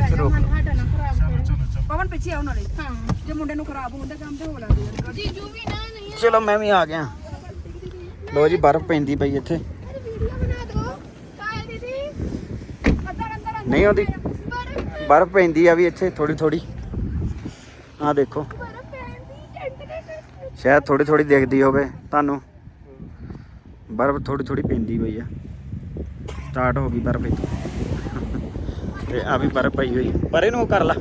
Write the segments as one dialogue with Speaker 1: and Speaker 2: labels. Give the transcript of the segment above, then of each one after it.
Speaker 1: ਇੱਥੇ ਰੋਕ
Speaker 2: ਚਲੋ
Speaker 3: ਕਰੋ
Speaker 2: ਚਲੋ ਚਲੋ।
Speaker 4: ਪਵਨ ਪਿੱਛੇ ਆਉਣ ਵਾਲੇ।
Speaker 3: ਹਾਂ
Speaker 4: ਜੇ ਮੁੰਡੇ ਨੂੰ ਖਰਾਬ ਹੁੰਦਾ ਕੰਮ ਤੇ ਹੋ ਲੱਗਦਾ
Speaker 3: ਜੀਜੂ ਵੀ ਨਾ ਨਹੀਂ
Speaker 1: ਚਲੋ ਮੈਂ ਵੀ ਆ ਗਿਆ। ਲੋ ਜੀ ਬਰਫ਼ ਪੈਂਦੀ ਪਈ ਇੱਥੇ।
Speaker 3: ਵੀਡੀਓ ਬਣਾ ਦਿਓ। ਕਾਇ ਦੀਦੀ। ਅੰਦਰ ਅੰਦਰ
Speaker 1: ਨਹੀਂ ਆਉਂਦੀ।
Speaker 3: ਬਰਫ
Speaker 1: ਪੈਂਦੀ ਆ ਵੀ ਇੱਥੇ ਥੋੜੀ ਥੋੜੀ ਆ ਦੇਖੋ।
Speaker 3: ਬਰਫ ਪੈਂਦੀ ਟੈਂਟ ਦੇ
Speaker 1: ਸ਼ਾਇਦ ਥੋੜੀ ਥੋੜੀ ਦਿਖਦੀ ਹੋਵੇ ਤੁਹਾਨੂੰ। ਬਰਫ਼ ਥੋੜੀ ਥੋੜੀ ਪੈਂਦੀ ਪਈ ਆ। ਸਟਾਰਟ ਹੋ ਗਈ ਬਰਫ਼ ਇੱਥੇ। ਤੇ ਆ ਵੀ ਬਰਫ਼ ਪਈ ਹੋਈ। ਪਰ ਇਹਨੂੰ ਕਰ ਲਾ।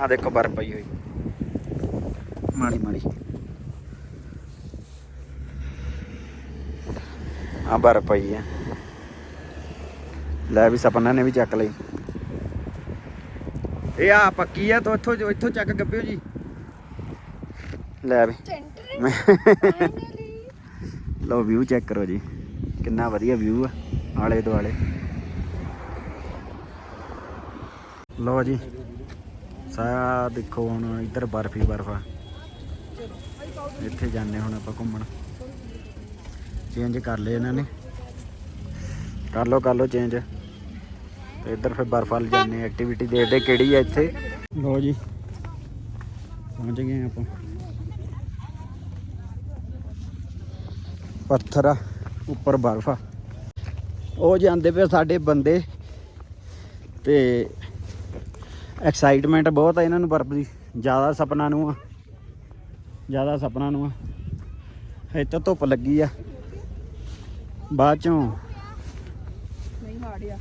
Speaker 1: ਆ ਦੇਖੋ ਬਰਫ਼ ਪਈ ਹੋਈ। ਮਾੜੀ ਮਾੜੀ। ਆ ਬਰਫ਼ ਪਈ ਆ। ਲੈ ਵੀ ਸਪਨਾ ਨੇ ਵੀ ਚੱਕ ਲਈ। ਇਹ ਆ ਪੱਕੀ ਆ ਤੋਂ ਇੱਥੋਂ ਇੱਥੋਂ ਚੱਕ ਗੱਬਿਓ ਜੀ। ਲੈ ਵੀ। ਲਓ ਵਿਊ ਚੈੱਕ ਕਰੋ ਜੀ। ਕਿੰਨਾ ਵਧੀਆ ਵਿਊ ਆ ਆਲੇ ਦੁਆਲੇ ਲਓ ਜੀ। ਸਾਰਾ ਦੇਖੋ ਹੁਣ ਇੱਧਰ ਬਰਫ ਹੀ ਬਰਫ ਆ। ਇੱਥੇ ਜਾਂਦੇ ਹੁਣ ਆਪਾਂ ਘੁੰਮਣ। ਚੇਂਜ ਕਰ ਲਏ ਇਹਨਾਂ ਨੇ। ਕਰ ਲਓ ਕਰ ਲਓ ਚੇਂਜ। ਤੇ ਇੱਧਰ ਫਿਰ ਬਰਫ ਵਾਲ ਜਾਂਦੇ ਐਕਟੀਵਿਟੀ ਦੇਖਦੇ ਕਿਹੜੀ ਆ ਇੱਥੇ। ਲਓ ਜੀ, ਪਹੁੰਚ ਗਏ ਆਪਾਂ। ਪੱਥਰ ਆ, ਉੱਪਰ ਬਰਫ ਆ। ਉਹ ਜਾਂਦੇ ਪਏ ਸਾਡੇ ਬੰਦੇ। ਤੇ ਐਕਸਾਈਟਮੈਂਟ ਬਹੁਤ ਆ ਇਹਨਾਂ ਨੂੰ ਬਰਫ ਦੀ। ਜ਼ਿਆਦਾ ਸੁਪਨਾ ਨੂੰ ਆ। ਜ਼ਿਆਦਾ ਸੁਪਨਾ ਨੂੰ ਆ। ਇੱਥੇ ਧੁੱਪ ਲੱਗੀ ਆ। ਬਾਅਦ ਚੋਂ
Speaker 4: ਨਹੀਂ ਹਾੜਿਆ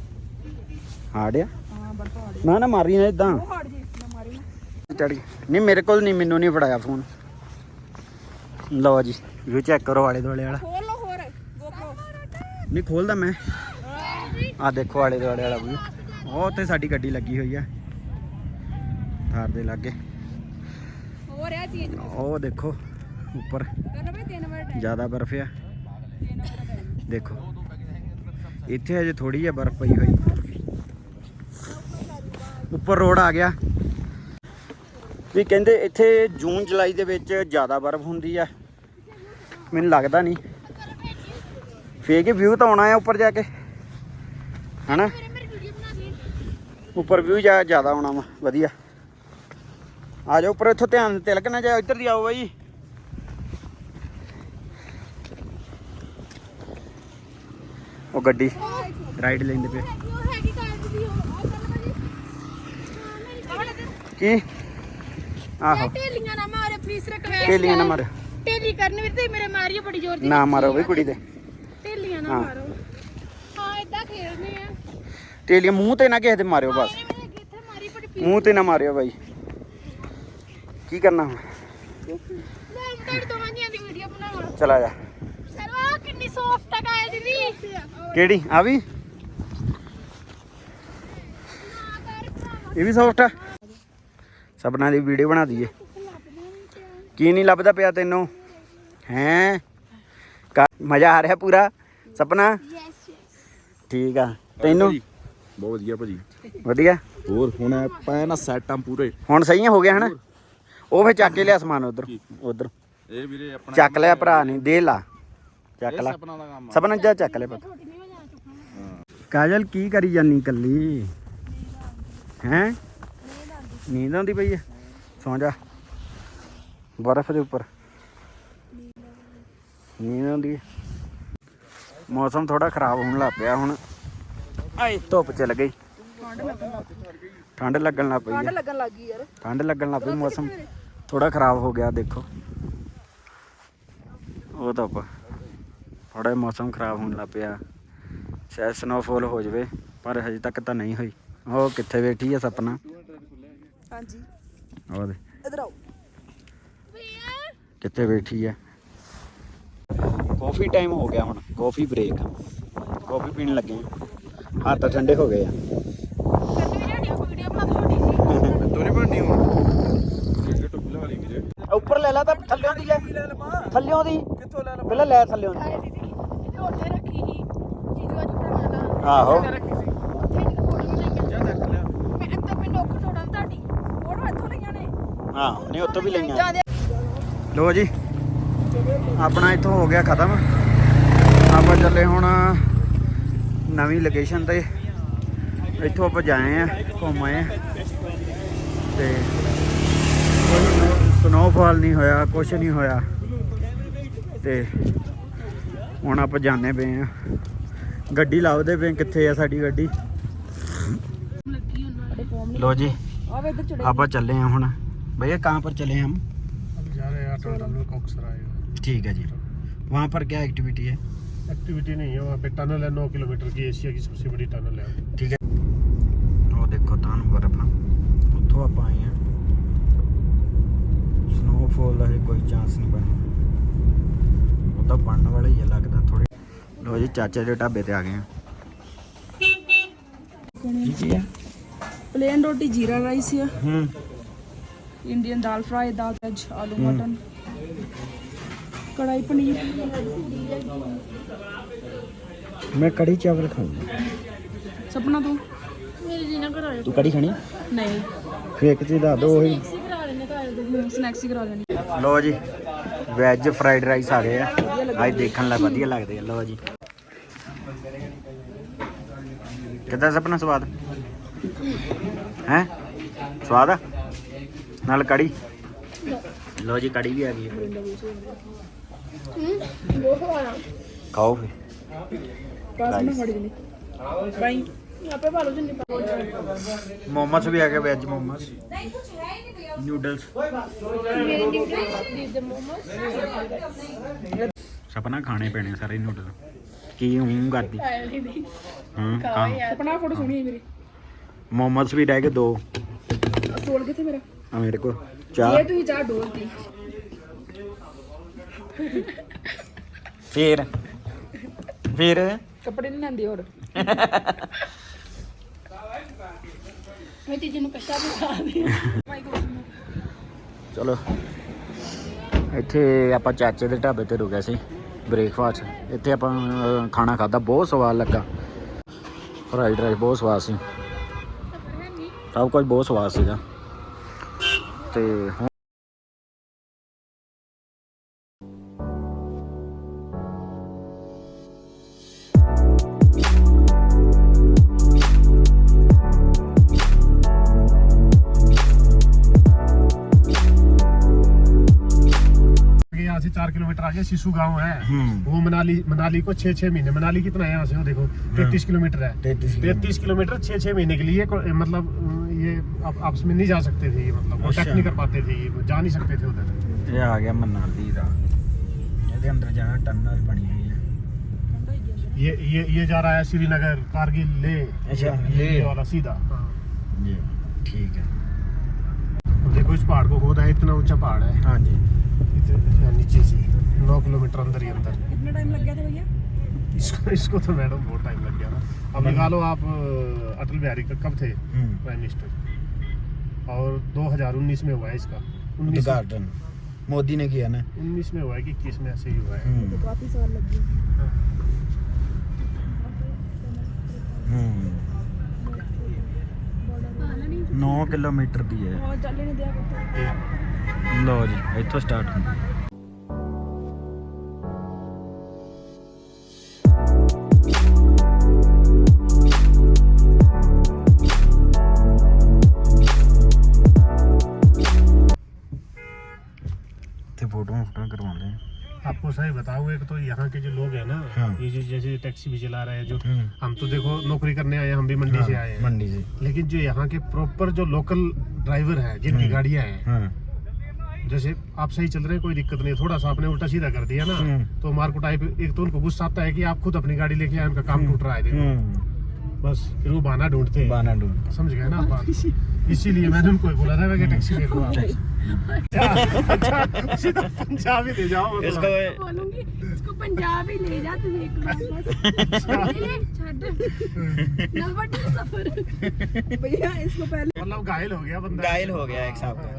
Speaker 1: ਹਾੜਿਆ
Speaker 4: ਹਾਂ ਬਰਫ
Speaker 1: ਨਾ ਨਾ ਮਾਰੀ ਨਾ ਇਦਾਂ
Speaker 4: ਉਹ ਹਾੜ ਜੀ ਨਾ ਮਾਰੀ ਨਾ।
Speaker 1: ਚੜੀ। ਨਹੀਂ ਮੇਰੇ ਕੋਲ ਨਹੀਂ ਮੈਨੂੰ ਨਹੀਂ ਫੜਾਇਆ ਫੋਨ। ਲਓ ਜੀ ਵਿਊ ਚੈੱਕ ਕਰੋ ਆਲੇ ਦੁਆਲੇ ਵਾਲਾ।
Speaker 4: ਖੋਲ ਲੋ ਹੋਰ। ਗੋਪਰੋ
Speaker 1: ਨਹੀਂ ਖੋਲਦਾ ਮੈਂ। ਆ ਦੇਖੋ ਆਲੇ ਦੁਆਲੇ ਵਾਲਾ ਵੀ ਉਹ ਤੇ ਸਾਡੀ ਗੱਡੀ ਲੱਗੀ ਹੋਈ ਆ। ਥਾਰ ਦੇ ਲਾਗੇ।
Speaker 4: ਹੋਰ ਆ ਚੀਜ਼
Speaker 1: ਉਹ ਦੇਖੋ ਉੱਪਰ ਜ਼ਿਆਦਾ ਬਰਫ਼ ਆ। ਦੇਖੋ ਇੱਥੇ ਅਜੇ ਥੋੜੀ ਆ ਬਰਫ਼ ਪਈ ਹੋਈ। ਉੱਪਰ ਰੋਡ ਆ ਗਿਆ। ਵੀ ਕਹਿੰਦੇ ਇੱਥੇ ਜੂਨ ਜੁਲਾਈ ਦੇ ਵਿੱਚ ਜ਼ਿਆਦਾ ਬਰਫ਼ ਹੁੰਦੀ ਆ। ਮੈਨੂੰ ਲੱਗਦਾ ਨਹੀਂ। ਫੇਕ ਵਿਊ ਤਾਂ ਆਉਣਾ ਆ ਉੱਪਰ ਜਾ ਕੇ। ਹਨਾ? ਉੱਪਰ ਵਿਊ ਜ਼ਿਆਦਾ ਆਉਣਾ ਵਾ ਵਧੀਆ। ਆ ਜਾਓ ਉੱਪਰ ਇੱਥੋਂ ਧਿਆਨ ਤਿਲਕ ਨਾ ਜਾਓ ਇੱਧਰ ਦੀ ਆਓ ਬਾਈ। ਉਹ ਗੱਡੀ ਰਾਈਡ ਲੈਂਦੇ ਪਏ। ਕੀ? ਆਹੋ।
Speaker 3: ਢੇਲੀਆਂ ਨਾ ਮਾਰੇ ਪਲੀਜ਼ ਰੱਖ
Speaker 1: ਢੇਲੀਆਂ ਨਾ ਮਾਰੋ
Speaker 3: ਢੇਲੀ ਕਰਨ ਵੀ ਤੇ ਮੇਰੇ ਮਾਰੀਓ। ਬੜੀ ਜ਼ੋਰ ਦੀ
Speaker 1: ਨਾ ਮਾਰੋ ਵੀ ਕੁੜੀ ਦੇ।
Speaker 3: ਢੇਲੀਆਂ ਨਾ। ਮਾਰੋ ਹਾਂ ਇਦਾਂ ਖੇਡਦੇ ਆ
Speaker 1: ਢੇਲੀਆਂ ਮੂੰਹ ਤੇ ਨਾ ਕਿਸੇ ਦੇ ਮਾਰਿਓ ਬਸ। ਮੂੰਹ ਤੇ ਨਾ ਮਾਰਿਓ ਬਾਈ। ਕੀ ਕਰਨਾ ਹੁਣ?
Speaker 3: ਮੈਂ ਤੁਹਾਡੇ ਦੋਵਾਂ ਜੀਆਂ ਦੀ ਵੀਡੀਓ ਬਣਾਵਾਂ।
Speaker 1: ਚਲਾ ਜਾ।
Speaker 3: ਸਰ ਉਹ ਕਿੰਨੀ ਸੌਫਟ ਆ ਕਾਇ ਦੀਦੀ।
Speaker 1: ਕਿਹੜੀ? ਆ ਵੀ? ਇਹ ਵੀ ਸੌਫਟ ਆ? ਸਪਨਾ ਦੀ ਵੀਡੀਓ ਬਣਾ ਦਈਏ। ਕੀ ਨਹੀਂ ਲੱਭਦਾ ਪਿਆ ਤੈਨੂੰ? ਹੈਂ? ਮਜ਼ਾ ਆ ਰਿਹਾ ਪੂਰਾ? ਸਪਨਾ? ਠੀਕ ਆ। ਤੈਨੂੰ?
Speaker 2: ਬਹੁਤ ਵਧੀਆ ਭਾਜੀ।
Speaker 1: ਵਧੀਆ।
Speaker 2: ਹੋਰ ਹੁਣ ਆਪਾਂ ਨਾ ਸੈਟ ਆ ਪੂਰੇ।
Speaker 1: ਹੁਣ ਸਹੀ ਹੋ ਗਿਆ ਹਨਾ? ਉਹ ਫੇ ਚੱਕ ਕੇ ਲਿਆ ਸਮਾਨ ਉਧਰ। ਉਧਰ।
Speaker 2: ਇਹ ਵੀਰੇ ਆਪਣਾ
Speaker 1: ਚੱਕ ਲਿਆ ਭਰਾ ਨਹੀਂ ਦੇ ਲਾ। ਚੱਕ ਲਾ।
Speaker 2: ਆਪਣਾ ਦਾ ਕੰਮ
Speaker 1: ਸਪਨਾ ਜਾ ਚੱਕ ਲੈ ਪਤਾ। ਕਾਜਲ ਕੀ ਕਰੀ ਜਾਨੀ ਕੱਲੀ? ਹੈ? ਨੀਂਦ ਆਉਂਦੀ ਪਈ ਹੈ ਸੌਂ ਜਾ। ਬਰਫ਼ ਦੇ ਉੱਪਰ। ਨੀਂਦ ਆਉਂਦੀ ਮੌਸਮ ਥੋੜਾ ਖਰਾਬ ਹੋਣ ਲੱਗ ਪਿਆ ਹੁਣ। ਆਏ ਧੁੱਪ ਚਲ ਗਈ। ਠੰਡ ਲੱਗਣ ਲੱਗ ਪਈ।
Speaker 4: ਠੰਡ ਲੱਗਣ ਲੱਗ ਗਈ ਯਾਰ।
Speaker 1: ਠੰਡ ਲੱਗਣ ਲੱਗ ਪਈ ਮੌਸਮ। ਥੋੜਾ ਖਰਾਬ ਹੋ ਗਿਆ ਦੇਖੋ। ਉਹ ਤਾਂ ਥੋੜਾ ਮੌਸਮ ਖਰਾਬ ਹੋਣ ਲੱਗ ਪਿਆ। ਸ਼ਾਇਦ ਸਨੋਫਾਲ ਹੋ ਜਾਵੇ ਪਰ ਹਜੇ ਤੱਕ ਤਾਂ ਨਹੀਂ ਹੋਈ। ਉਹ ਕਿੱਥੇ ਬੈਠੀ ਆ ਸਪਨਾ
Speaker 4: ਹਾਂਜੀ।
Speaker 1: ਉਹ ਦੇ
Speaker 4: ਇਧਰ ਆਓ।
Speaker 1: ਕਿੱਥੇ ਬੈਠੀ ਆ? ਕਾਫੀ ਟਾਈਮ ਹੋ ਗਿਆ ਹੁਣ ਕਾਫੀ ਬ੍ਰੇਕ ਕਾਫੀ ਪੀਣ ਲੱਗੇ ਹੱਥ ਠੰਡੇ ਹੋ ਗਏ ਆ।
Speaker 3: ਵੀਡੀਓ ਬਣਾ ਤੁਹਾਡੀ
Speaker 2: ਦੋਨੇ ਬਣਨੀ ਹੁਣ ਇਹ ਟੁੱਪਲੇ ਵਾਲੀ ਵੀਰੇ
Speaker 1: ਉੱਪਰ ਲੈ ਲਾ ਤਾਂ ਥੱਲਿਓਂ ਦੀ ਲੈ। ਥੱਲਿਓਂ ਦੀ
Speaker 2: ਕਿੱਥੋਂ ਲੈ
Speaker 1: ਪਹਿਲਾਂ ਲੈ ਥੱਲਿਓਂ ਦੀ
Speaker 3: ਕਾਇ ਦੀਦੀ ਉੱਥੇ ਰੱਖੀ ਸੀ। ਜੀਜੂ ਅੱਜ ਭਰਾਵਾਂ ਦਾ
Speaker 1: ਆਹੋ।
Speaker 3: ਉੱਥੇ ਇੱਕ ਫੋਟੋ ਬਣਾਈ
Speaker 2: ਜਾ ਚੱਕ ਲਿਆ।
Speaker 3: ਮੈਂ ਇੱਥੇ ਪਿੰਡ ਔਖ ਥੋੜਾ ਤੁਹਾਡੀ।
Speaker 4: ਫੋਟੋ ਇੱਥੋਂ ਲਈਆਂ ਨੇ।
Speaker 1: ਹਾਂ ਨਹੀਂ ਉੱਤੋਂ ਵੀ ਲਈਆਂ। ਲੋ ਜੀ ਆਪਣਾ ਇੱਥੋਂ ਹੋ ਗਿਆ ਖਤਮ। ਆਪਾਂ ਚੱਲੇ ਹੁਣ ਨਵੀਂ ਲੋਕੇਸ਼ਨ ਤੇ। ਇੱਥੋਂ ਆਪਾਂ ਜਾਏ ਆ ਘੁੰਮ ਆਏ ਤੇ ਸਨੋਫਾਲ ਨਹੀਂ ਹੋਇਆ ਕੁਝ ਨਹੀਂ ਹੋਇਆ ਤੇ ਹੁਣ ਆਪਾਂ ਜਾਣੇ ਪਏ ਆ ਗੱਡੀ ਲੱਭਦੇ ਪਏ ਕਿੱਥੇ ਆ ਸਾਡੀ ਗੱਡੀ ਲੋ ਜੀ
Speaker 4: ਆਵੇ ਇੱਧਰ ਚੜੇ
Speaker 1: ਆਪਾਂ ਚੱਲੇ ਆ ਹੁਣ भैया कहाँ पर चले हम
Speaker 5: अब जा रहे हैं अटल टनल कोकसराय
Speaker 1: ठीक है जी वहाँ पर क्या एक्टिविटी है
Speaker 5: एक्टिविटी नहीं है वहाँ पे टनल है नौ किलोमीटर की एशिया की सबसे बड़ी टनल है
Speaker 1: ਠੀਕ ਹੈ ਕੋਈ ਚਾਂਸ ਨਹੀਂ ਬਣਿਆ ਉਹ ਤਾਂ ਬਣਨ ਵਾਲਾ ਹੀ ਹੈ ਲੱਗਦਾ ਥੋੜੇ ਲੋ ਜੀ ਚਾਚਾ ਦੇ ਢਾਬੇ ਤੇ ਆ ਗਏ ਆ। ਕੀ ਹੈ
Speaker 4: ਪਲੇਨ ਰੋਟੀ ਜੀਰਾ ਰਾਈਸ ਆ।
Speaker 1: ਹੂੰ।
Speaker 4: Indian dal fry dal veg aloo mutton. Kadai paneer.
Speaker 1: ਮੈਂ ਕੜੀ ਚਾਵਲ ਖਾਊਂਗਾ
Speaker 4: ਸਪਨਾ ਤੂੰ?
Speaker 1: ਤੂੰ ਕੜੀ ਖਾਣੀ
Speaker 4: ਨਹੀਂ।
Speaker 1: ਫਿਰ ਇੱਕ ਚੀਜ਼ ਦੱਸ ਦੋ ਉਹੀ।
Speaker 4: ਸਨੈਕਸ ਹੀ ਕਰਾ ਲੈਣੀ।
Speaker 1: ਲੋ ਜੀ ਵੈਜ ਫਰਾਈਡ ਰਾਈਸ ਆ ਗਏ ਆ। ਅੱਜ ਦੇਖਣ ਲਈ ਵਧੀਆ ਲੱਗਦੇ ਆ ਲੋ ਜੀ। ਕਿੱਦਾਂ ਸਪਨਾ ਸਵਾਦ? ਹੈ? ਸਵਾਦ ਆ? ਨਾਲ ਕੜੀ? ਲੋ ਜੀ ਕੜੀ ਵੀ ਆ ਗਈ। ਹੈ। ਖਾਓ ਫਿਰ।
Speaker 4: ਪਾਸ ਮੈਂ ਫੜ ਗਈ ਬਾਈ। ਆਪੇ ਜਿੰਨੀ
Speaker 1: ਮੋਮੋਸ ਵੀ ਆ ਗਏ ਵੈਜ ਮੋਮੋਸ। ਨੂਡਲਸ। ਸਪਨਾ ਖਾਣੇ ਪੈਣੇ ਸਾਰੇ ਨੂਡਲ। ਕੀ ਹੂੰ ਕਰਦੀ? ਹਾਂ ਖਾ।
Speaker 4: ਸਪਨਾ ਫੋਟੋ ਸੋਹਣੀ ਹੈ ਮੇਰੀ।
Speaker 1: ਮੋਮੋਸ ਵੀ ਰਹਿ ਗਏ ਦੋ।
Speaker 4: ਸੋਲ ਕਿੱਥੇ ਮੇਰਾ?
Speaker 1: ਆ ਮੇਰੇ ਕੋਲ। ਚਾਹ।
Speaker 4: ਇਹ ਤੁਸੀਂ ਚਾਹ ਡੋਲਤੀ
Speaker 1: ਫੇਰ। ਫੇਰ।
Speaker 4: ਕੱਪੜੇ ਨਹੀਂ ਲੈਂਦੇ ਹੋਰ।
Speaker 3: ਮੈਂ ਤੀਜੇ ਨੂੰ ਕੱਛਾ ਵੀ ਦੇ
Speaker 1: ਚਲੋ। ਇੱਥੇ ਆਪਾਂ ਚਾਚੇ ਦੇ ਢਾਬੇ ਤੇ ਰੁਕੇ ਸੀ ਬ੍ਰੇਕਫਾਸਟ ਇੱਥੇ ਆਪਾਂ ਖਾਣਾ ਖਾਦਾ ਬਹੁਤ ਸਵਾਦ ਲੱਗਾ। ਫਰਾਈਡ ਰਾਈਸ ਬਹੁਤ ਸਵਾਦ ਸੀ। ਸਭ ਕੁਝ ਬਹੁਤ ਸਵਾਦ ਸੀਗਾ। ਤੇ
Speaker 5: चार किलोमीटर आगे शिशु गांव है
Speaker 1: हम्म।
Speaker 5: वो मनाली मनाली को छह छह महीने मनाली कितना है यहाँ से वो देखो तैतीस किलोमीटर है
Speaker 1: 33
Speaker 5: तैतीस किलोमीटर छह छह महीने के लिए को- मतलब अ, ये आप आपस में नहीं जा सकते थे ये मतलब
Speaker 1: अच्छा।
Speaker 5: कॉन्टेक्ट नहीं कर पाते थे ये जा नहीं सकते थे उधर
Speaker 1: ਇਹ ਆ ਗਿਆ ਮਨਾਲੀ ਦਾ ਇਹਦੇ ਅੰਦਰ ਜਾਣਾ ਟਨਲ ਬਣੀ ਹੋਈ ਹੈ
Speaker 5: ये ये ये जा रहा है श्रीनगर कारगिल ले
Speaker 1: अच्छा,
Speaker 5: ये-
Speaker 1: ले।
Speaker 5: ये वाला सीधा हाँ।
Speaker 1: ਜੀ ਠੀਕ ਹੈ
Speaker 5: देखो इस पहाड़ को खोदा है इतना ऊंचा पहाड़ है
Speaker 1: ਹਾਂਜੀ
Speaker 5: इतने नीचे से नौ किलोमीटर अंदर ही अंदर
Speaker 4: कितना टाइम लग गया था भैया
Speaker 5: इसको इसको तो मैडम बहुत टाइम लग गया ना अब निकालो आप अ, अटल बिहारी का कब थे
Speaker 1: हम्म।
Speaker 5: प्राइम मिनिस्टर और 2019 में हुआ है इसका 19
Speaker 1: ਉਦਘਾਟਨ ਮੋਦੀ ਨੇ ਕੀਤਾ ਨਾ
Speaker 5: 19 में हुआ है कि इक्कीस में ऐसे ही हुआ है
Speaker 1: ਹੂੰ
Speaker 4: तो काफी साल लग गए
Speaker 1: ਹੂੰ 9 ਕਿਲੋਮੀਟਰ ਦੀ ਹੈ
Speaker 4: और चल नहीं दिया करते
Speaker 5: ये
Speaker 1: ਲਓ ਜੀ ਇੱਥੋਂ ਸਟਾਰਟ ਹੁੰਦਾ थे फ़ोटो वोटो करवा लें
Speaker 5: आपको सही बताओ एक तो यहाँ के जो लोग हैं ना
Speaker 1: हाँ।
Speaker 5: ये जो जैसे टैक्सी भी चला रहे हैं जो
Speaker 1: हम्म।
Speaker 5: हम तो देखो नौकरी करने आए हम भी मंडी हाँ, से आए हैं।
Speaker 1: मंडी से।
Speaker 5: लेकिन जो यहाँ के प्रॉपर जो लोकल ड्राइवर है जिनकी
Speaker 1: हम्म।
Speaker 5: गाड़ियाँ हैं
Speaker 1: हाँ।
Speaker 5: जैसे आप सही चल रहे हैं कोई दिक्कत नहीं थोड़ा सा आपने उल्टा सीधा कर दिया ना
Speaker 1: हम्म।
Speaker 5: तो मार्को टाइप एक तो उनको गुस्सा आता है कि आप खुद अपनी गाड़ी लेके आए उनका काम टूट रहा है बस फिर वो बहाना ढूंढते हैं।
Speaker 1: बहाना ढूंढ
Speaker 5: समझ गए ना आप इसीलिए मैंने उनको बोला था मैं टैक्सी ले लूँ अच्छा ले जाओ मतलब।
Speaker 1: इसको
Speaker 3: बोलूँगी इसको ले जा तू एक बार बस। अच्छा। नलबट सफ़र।
Speaker 4: भैया इसको पहले
Speaker 5: मतलब घायल हो गया बंदा।
Speaker 1: घायल हो गया एक साहब का।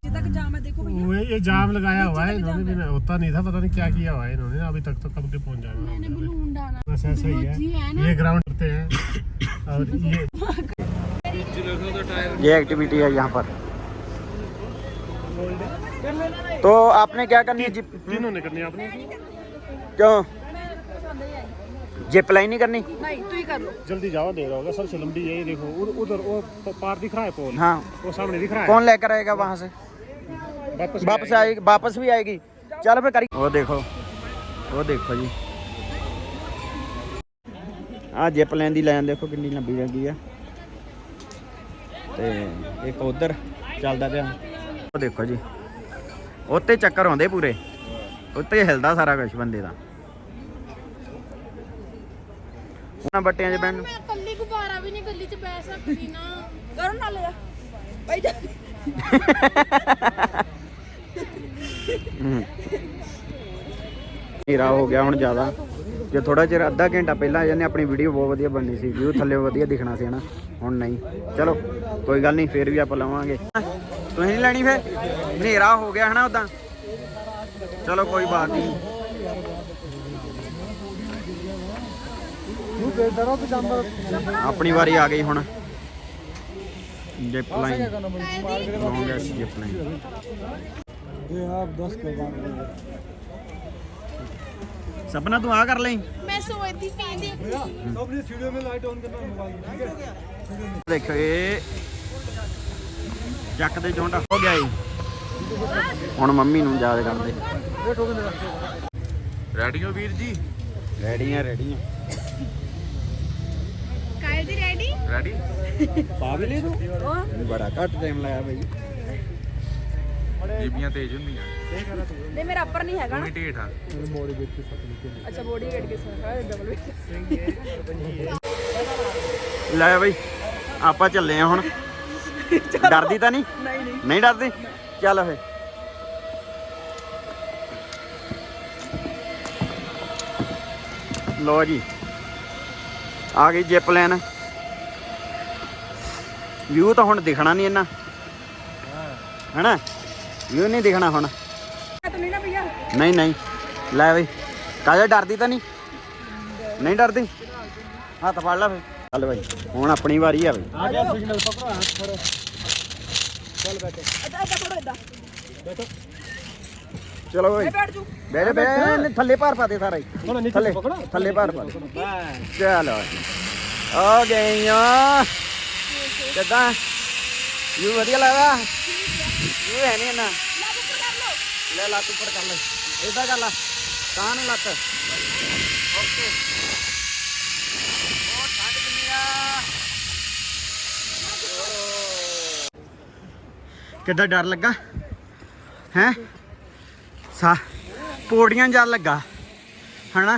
Speaker 4: तक जाम है देखो भैया।
Speaker 5: ये जाम लगाया हुआ है इन्होंने भी होता नहीं था पता नहीं क्या किया हुआ है इन्होंने अभी तक तो कब के पहुँच जाना
Speaker 3: मैंने बलून डाला।
Speaker 5: बस ऐसा ही
Speaker 3: है।
Speaker 5: ये ग्राउंड करते हैं। और ये
Speaker 2: तो
Speaker 1: ये एक्टिविटी है यहाँ पर। तो आपने क्या करनी है? जिप
Speaker 5: तीनों ने करनी है आपने?
Speaker 1: क्यों? जिप लाइन नहीं करनी?
Speaker 4: नहीं तू ही कर लो।
Speaker 5: जल्दी जाओ दे रहा होगा सबसे लंबी यही देखो। उधर वो पार दिख रहा है पोल?
Speaker 1: हाँ।
Speaker 5: वो सामने दिख रहा है?
Speaker 1: कौन लेकर आएगा वहाँ से? ਵਾਪਸ ਆਏ ਵਾਪਸ ਵੀ ਆਏਗੀ। ਚੱਲ ਫੇ ਕਰੀ। ਉਹ ਦੇਖੋ ਉਹ ਦੇਖੋ ਜੀ। ਆ ਜਿਪ ਲੈਣ ਦੀ ਲਾਈਨ ਦੇਖੋ ਕਿੰਨੀ ਲੰਬੀ ਲੱਗੀ ਆ। ਤੇ ਇੱਕ ਉਧਰ ਚੱਲਦਾ ਪਿਆ। ਉਹ ਦੇਖੋ ਜੀ ਉੱਤੇ ਚੱਕਰ ਆਉਂਦੇ ਪੂਰੇ। ਉੱਤੇ ਹਿਲਦਾ ਸਾਰਾ ਕੁਝ ਬੰਦੇ ਦਾ। ਉਹਨਾਂ ਬੱਟਿਆਂ 'ਚ ਬੈਣ
Speaker 3: ਕੱਲੀ ਗੁਬਾਰਾ ਵੀ ਨਹੀਂ ਗੱਲੀ 'ਚ ਬੈ
Speaker 4: ਸਕਦੀ ਨਾ। ਕਰਨ ਨਾਲ ਬਈ ਜਾ।
Speaker 1: ਹਨੇਰਾ ਹੋ ਗਿਆ ਹੁਣ ਜ਼ਿਆਦਾ। ਜੇ ਥੋੜਾ ਚਿਰ ਅੱਧਾ ਘੰਟਾ ਪਹਿਲਾਂ ਆ ਜਾਂਦੇ, ਆਪਣੀ ਵੀਡੀਓ ਬਹੁਤ ਵਧੀਆ ਬਣਨੀ ਸੀ ਵਿਊ ਥੱਲੇ ਵਧੀਆ ਦਿਖਣਾ ਸੀ ਹਨਾ, ਹੁਣ ਨਹੀਂ। ਚਲੋ, ਕੋਈ ਗੱਲ ਨਹੀਂ, ਫੇਰ ਵੀ ਆਪਾਂ ਲਵਾਂਗੇ। ਤੁਸੀਂ ਨਹੀਂ ਲੈਣੀ ਫੇਰ? ਹਨੇਰਾ ਹੋ ਗਿਆ ਹਨਾ ਉਦਾਂ ਚਲੋ, ਕੋਈ ਬਾਤ ਨਹੀਂ। ਆਪਣੀ ਵਾਰੀ ਆ ਗਈ ਹੁਣ। Zip line long zip line ਸਪਨਾ ਤੂੰ ਆ ਕਰ ਲਈ
Speaker 3: मैं सोचती थी देख
Speaker 1: ਦੇਖੋ ਇਹ ਚੱਕ ਦੇ ਚੋਂਟਾ ਹੋ ਗਿਆ ਜੀ ਹੁਣ ਮੰਮੀ ਨੂੰ ਯਾਦ ਕਰਦੇ
Speaker 2: ਰੈਡੀਓ ਵੀਰ ਜੀ
Speaker 1: ਰੈਡੀਆਂ ਰੈਡੀਆਂ
Speaker 3: काहे दी रेडी
Speaker 2: ਰੈਡੀ
Speaker 1: ਪਾ ਵੀ ਲਈ ਤੂੰ ਬੜਾ ਘੱਟ ਟਾਈਮ ਲਾਇਆ ਬਈ
Speaker 2: ਬੀਬੀਆਂ ਤੇਜ਼ ਹੁੰਦੀਆਂ।
Speaker 4: ਨਹੀਂ ਮੇਰਾ ਅੱਪਰ ਨਹੀਂ ਹੈਗਾ
Speaker 2: ਨਾ।
Speaker 4: ਉਹੀ
Speaker 2: ਆ। ਮੋੜੀ ਵੇਟ
Speaker 4: ਕੇ ਸੱਤ ਨਿਕਲ ਅੱਛਾ ਬੋਡੀ ਵੇਟ ਕੇ ਸਾਰਾ ਡਬਲ ਵੇਟ
Speaker 1: ਲੈ ਬਈ ਆਪਾਂ ਚੱਲੇ ਆ ਹੁਣ। ਡਰਦੀ ਤਾਂ ਨਹੀਂ?
Speaker 4: ਨਹੀਂ ਨਹੀਂ।
Speaker 1: ਨਹੀਂ ਡਰਦੀ? ਚੱਲ ਫੇ ਲੋ ਜੀ ਆ ਗਈ ਜਿਪ ਲੈਣ। ਵਿਊ ਤਾਂ ਹੁਣ ਦਿਖਣਾ ਨਹੀਂ ਇੰਨਾ। ਹੈਨਾ? ਯੂ ਨਹੀਂ ਦਿਖਣਾ ਹੁਣ। ਨਹੀਂ ਨਹੀਂ। ਲੈ ਬਈ। ਕਾਜਾ ਡਰਦੀ ਤਾਂ ਨਹੀਂ? ਨਹੀਂ ਡਰਦੀ? ਹੱਥ ਫੜ ਲੈ ਫੇ ਚੱਲ ਬਾਈ ਹੁਣ ਆਪਣੀ ਵਾਰੀ ਆ ਬਈ।
Speaker 5: ਆ ਗਿਆ ਸਿਗਨਲ ਪਕੜੋ ਹੱਥ ਫੜੋ।
Speaker 4: ਚੱਲ ਬੈਠੋ। ਅੱਛਾ ਅੱਛਾ
Speaker 1: ਫੜੋ ਇਦਾਂ
Speaker 4: ਬੈਠੋ ਚਲੋ ਓਏ
Speaker 1: ਬੈਠ ਜੂ। ਬੈਠ ਬੈਠ ਥੱਲੇ ਭਾਰ ਪਾ ਦੇ ਸਾਰਾ। ਥੱਲੇ ਥੱਲੇ ਭਾਰ ਪਾ ਦੇ। ਚਲੋ ਆ ਗਈਆਂ। ਕਿੱਦਾਂ? ਯੂ ਵਧੀਆ ਲੱਗਦਾ? ਯੂ ਹੈ ਨਹੀਂ ਨਾ ਲੈ ਲੱਤ ਉੱਪਰ ਕਰ ਲੈ। ਇਦਾਂ ਕਰ ਲੈ। ਤਾਂ ਨੂੰ ਲੱਤ। ਓਕੇ। ਉਹ ਠੰਡ ਕਿੰਨੀ ਆ? ਕਿੱਦਾਂ ਡਰ ਲੱਗਾ? ਹੈ? ਸਾ ਪੌੜੀਆਂ ਜਰ ਲੱਗਾ। ਹਨਾ?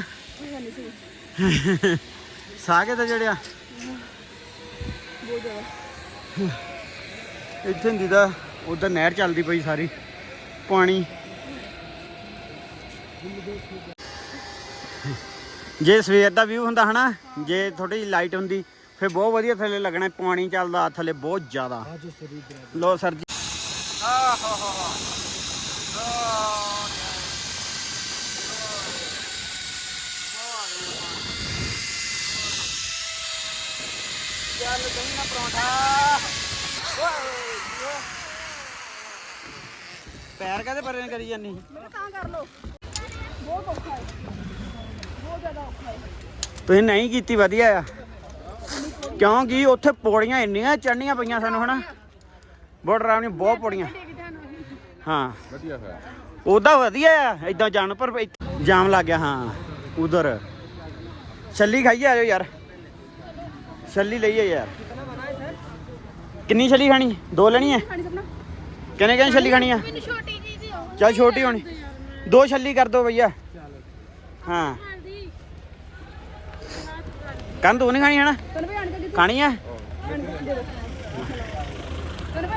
Speaker 1: ਸਾਹ ਕਿਤੇ ਜੜਿਆ ਇੱਥੇ ਹੁੰਦੀ ਤਾਂ ਉਧਰ ਨਹਿਰ ਚੱਲਦੀ ਪਈ ਸਾਰੀ, ਪਾਣੀ। ਜੇ ਸਵੇਰ ਦਾ ਵਿਊ ਹੁੰਦਾ ਹਨਾ, ਜੇ ਥੋੜੀ ਲਾਈਟ ਹੁੰਦੀ, ਫਿਰ ਬਹੁਤ ਵਧੀਆ ਥੱਲੇ ਲੱਗਣਾ, ਪਾਣੀ ਚੱਲਦਾ, ਥੱਲੇ ਬਹੁਤ ਜ਼ਿਆਦਾ। ਲੋ ਸਰ ਜੀ। ਚੱਲ ਦਹੀਂ ਨਾ ਪਰੌਂਠਾ। ਪੈਰ ਕਾਹਦੇ ਪਰੇ ਕਰੀ ਜਾਨੀ
Speaker 4: ਤਾਂ ਕਰ ਲੋ ਬਹੁਤ ਔਖਾ ਹੈ। ਬਹੁਤ ਜ਼ਿਆਦਾ ਔਖਾ ਹੈ।
Speaker 1: ਤੁਸੀਂ ਨਹੀਂ ਕੀਤੀ ਵਧੀਆ ਆ। ਕਿਉਂਕਿ ਉੱਥੇ ਪੌੜੀਆਂ ਇੰਨੀਆਂ ਚੜਨੀਆਂ ਪਈਆਂ ਸਾਨੂੰ ਹਨਾ? ਬੋਰਡਰ ਆਉਣੀ ਬਹੁਤ ਪੌੜੀਆਂ। ਹਾਂ।
Speaker 2: ਵਧੀਆ ਹੋਇਆ।
Speaker 1: ਵਧੀਆ ਆ ਇਦਾਂ ਜਾਣ ਪਰ ਜਾਮ ਲੱਗ ਗਿਆ ਹਾਂ ਉਧਰ। ਛੱਲੀ ਖਾਈ ਆਇਓ ਯਾਰ। ਛੱਲੀ ਲਈਏ ਯਾਰ। ਕਿੰਨੀ ਛੱਲੀ ਖਾਣੀ? ਦੋ ਲੈਣੀ ਹੈ? ਕਿੰਨੇ ਕਿੰਨੇ ਛੱਲੀ ਖਾਣੀ ਆ
Speaker 3: मैंने छोटी जी दी हो
Speaker 1: ਚੱਲ ਛੋਟੀ ਹੋਣੀ ਦੋ ਛੱਲੀ ਕਰ ਦੋ ਭਈਆ ਹਾਂ ਕੰਨ ਤੂੰ ਨਹੀਂ ਖਾਣੀ ਹੈ ਨਾ
Speaker 3: ਤੈਨੂੰ ਭਈ ਆਣ ਕੇ
Speaker 1: ਖਾਣੀ ਆ
Speaker 3: ਤੈਨੂੰ ਭਈ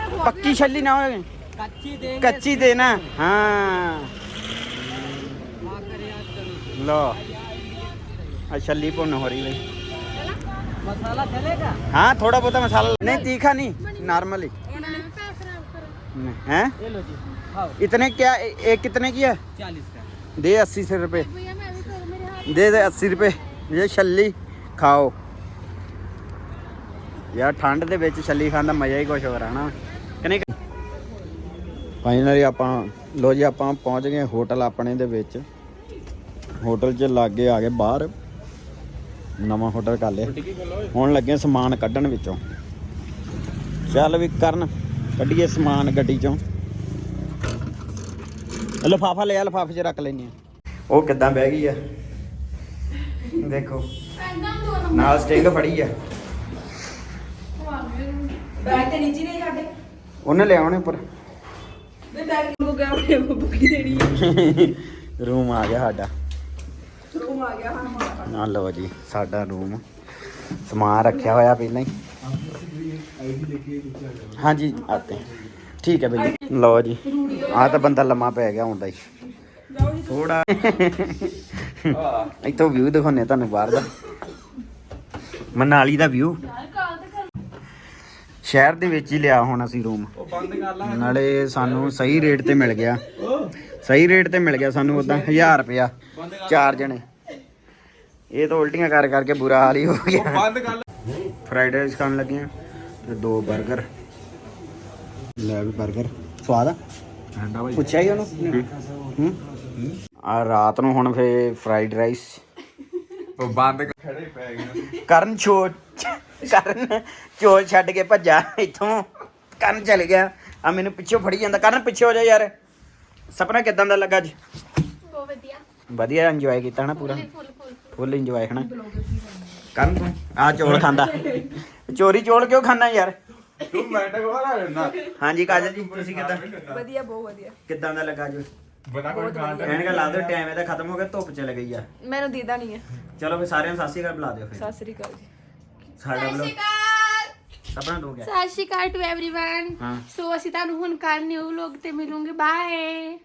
Speaker 3: ਖਵਾ
Speaker 1: ਪੱਕੀ ਛੱਲੀ ਨਾ ਹੋਵੇ ਕੱਚੀ ਦੇ ਨਾ ਹਾਂ ਲੋ ਆ ਛੱਲੀ ਭੁੰਨ ਹੋ ਰਹੀ ਬਈ
Speaker 6: मसाला चलेगा
Speaker 1: हाँ थोड़ा बहुत मसाला नहीं तीखा नहीं नॉर्मली हैं
Speaker 6: ये लो जी खाओ
Speaker 1: इतने क्या ए- एक कितने की है
Speaker 6: चालीस का
Speaker 1: दे अस्सी से रुपए
Speaker 3: ਭਈਆ ਮੈਂ ਵੀ ਕਰ ਮੇਰੇ ਹੱਥ
Speaker 1: दे दे अस्सी रुपए ये ਛੱਲੀ ਖਾਓ ਯਾਰ ਠੰਡ ਦੇ ਵਿੱਚ ਛੱਲੀ ਖਾਣ ਦਾ ਮਜ਼ਾ ਹੀ ਕੁਝ ਹੋਰ ਆ ਨਾ ਕਿ ਨਹੀਂ ਫਾਈਨਲੀ ਆਪਾਂ ਲੋ ਜੀ ਆਪਾਂ ਪਹੁੰਚ ਗਏ ਹੋਟਲ ਆਪਣੇ ਦੇ ਵਿੱਚ ਹੋਟਲ 'ਚ ਲਾਗੇ ਆ ਗਏ ਬਾਹਰ ਨਵਾਂ ਹੋਟਲ ਕਰ ਲਿਆ ਹੁਣ ਲੱਗੇ ਸਮਾਨ ਕੱਢਣ ਵਿੱਚੋਂ ਚੱਲ ਵੀ ਕਰਨ ਕੱਢੀਏ ਸਮਾਨ ਗੱਡੀ 'ਚੋਂ। ਲਫਾਫਾ ਲਿਆ ਲਫਾਫੇ 'ਚ ਰੱਖ ਆ। ਉਹ ਕਿੱਦਾਂ ਬਹਿ ਗਈ ਆ? ਦੇਖੋ। ਨਾਲ ਸਟਿੰਗ ਫੜੀ ਆ।
Speaker 4: ਬੈਗ ਤੇ ਨੀਚੇ ਨਹੀਂ ਸਾਡੇ।
Speaker 1: ਉਹਨੇ ਲਿਆਉਣੇ ਉੱਪਰ।
Speaker 4: ਵੇ ਬੈਗ ਨੂੰ ਗਿਆ ਆਪਣੇ ਬੁੱਕੀ ਦੇਣੀ ਹੈ
Speaker 1: ਰੂਮ ਆ ਗਿਆ ਸਾਡਾ।
Speaker 4: ਰੂਮ ਆ ਗਿਆ ਹਾਂ।
Speaker 1: ਨਾ ਲਓ ਜੀ ਸਾਡਾ ਰੂਮ। ਸਮਾਨ ਰੱਖਿਆ ਹੋਇਆ ਪਹਿਲਾਂ ਹੀ। ਹਾਂਜੀ ਆਤੇ हैं। ਠੀਕ ਹੈ ਬਈ ਲਓ ਜੀ ਆ ਤਾਂ ਬੰਦਾ ਲੰਮਾ ਪੈ ਗਿਆ ਹੁੰਦਾ ਹੀ। ਥੋੜਾ ਇੱਥੋਂ ਵਿਊ ਦਿਖਾਉਣੇ ਤੁਹਾਨੂੰ ਬਾਹਰ ਦਾ। ਮਨਾਲੀ ਦਾ ਵਿਊ ਸ਼ਹਿਰ ਦੇ ਵਿੱਚ ਹੀ ਲਿਆ ਹੁਣ ਅਸੀਂ ਰੂਮ ਨਾਲੇ ਸਾਨੂੰ ਸਹੀ ਰੇਟ ਤੇ ਮਿਲ ਗਿਆ। ਸਹੀ ਰੇਟ ਤੇ ਮਿਲ ਗਿਆ ਸਾਨੂੰ ਉਦਾਂ 1000 ਰੁਪਿਆ ਚਾਰ ਜਣੇ। ਇਹ ਤਾਂ ਉਲਟੀਆਂ ਕਰ ਕਰਕੇ ਬੁਰਾ ਹਾਲ ਹੀ ਹੋ ਗਿਆ। ਫਰਾਈਡ ਰਾਈਸ ਖਾਣ ਲੱਗੇ ਆ ਤੇ ਦੋ 버ਗਰ ਲੈ ਵੀ 버ਗਰ ਸਵਾਦ ਆ?
Speaker 2: ਠੰਡਾ ਭਾਈ।
Speaker 1: ਪੁੱਛਿਆ ਹੀ ਉਹਨੂੰ? ਹੂੰ? ਆ ਰਾਤ ਨੂੰ ਹੁਣ ਫੇ ਫਰਾਈਡ ਰਾਈਸ
Speaker 2: ਉਹ ਬੰਦ ਖੜੇ ਪੈ ਗਏ।
Speaker 1: ਕਰਨ ਛੋ ਕਰਨ ਚੋਲ ਛੱਡ ਕੇ ਭੱਜਾ ਇੱਥੋਂ। ਕਰਨ ਚਲ ਗਿਆ। ਆ ਮੈਨੂੰ ਪਿੱਛੋਂ ਫੜੀ ਜਾਂਦਾ। ਕਰਨ ਪਿੱਛੇ ਹੋ ਜਾ ਯਾਰ। ਸਪਨਾ ਕਿਦਾਂ ਦਾ ਲੱਗਾ ਅੱਜ?
Speaker 3: ਬਹੁਤ ਵਧੀਆ।
Speaker 1: ਵਧੀਆ ਇੰਜੋਏ ਕੀਤਾ ਨਾ ਪੂਰਾ?
Speaker 3: ਫੁੱਲ ਫੁੱਲ
Speaker 1: ਫੁੱਲ। ਇੰਜੋਏ ਹਨਾ? ਕਰਨ ਤੂੰ ਆ ਚੋਲ ਖਾਂਦਾ ਚੋਰੀ ਚੋਲ ਕਿਉਂ ਖਾਂਦਾ ਯਾਰ
Speaker 2: ਤੂੰ ਮੈਟਕ ਵਾਲਾ ਨਾ
Speaker 1: ਹਾਂਜੀ ਕਾਜਲ ਜੀ ਤੁਸੀਂ ਕਿਦਾਂ
Speaker 4: ਵਧੀਆ ਬਹੁਤ ਵਧੀਆ
Speaker 1: ਕਿਦਾਂ ਦਾ ਲੱਗਾ ਅੱਜ
Speaker 2: ਬਣਾ ਕੋਈ ਖਾਣ ਦਾ
Speaker 1: ਐਨਕਾ ਲਾ ਦਿਓ ਟਾਈਮ ਇਹਦਾ ਖਤਮ ਹੋ ਗਿਆ ਧੁੱਪ ਚਲ ਗਈ ਆ
Speaker 4: ਮੈਨੂੰ ਦੀਦਾ ਨਹੀਂ ਹੈ
Speaker 1: ਚਲੋ ਫੇ ਸਾਰਿਆਂ ਨੂੰ ਸਤਿ ਸ਼੍ਰੀ ਅਕਾਲ ਬੁਲਾ ਦਿਓ ਫਿਰ
Speaker 4: ਸਤਿ ਸ੍ਰੀ ਅਕਾਲ ਜੀ
Speaker 1: ਸਾਡਾ ਵੱਲੋਂ
Speaker 3: ਅਕਾਲ
Speaker 1: ਸਪਨਾ ਦੋ ਗਿਆ
Speaker 3: ਸਤਿ ਸ਼੍ਰੀ ਅਕਾਲ ਟੂ एवरीवन
Speaker 1: ਹਾਂ
Speaker 3: ਸੋ ਅਸੀਂ ਤੁਹਾਨੂੰ ਹੁਣ ਕੱਲ ਨਿਊ ਲੋਗ ਤੇ ਮਿਲੂਗੇ ਬਾਏ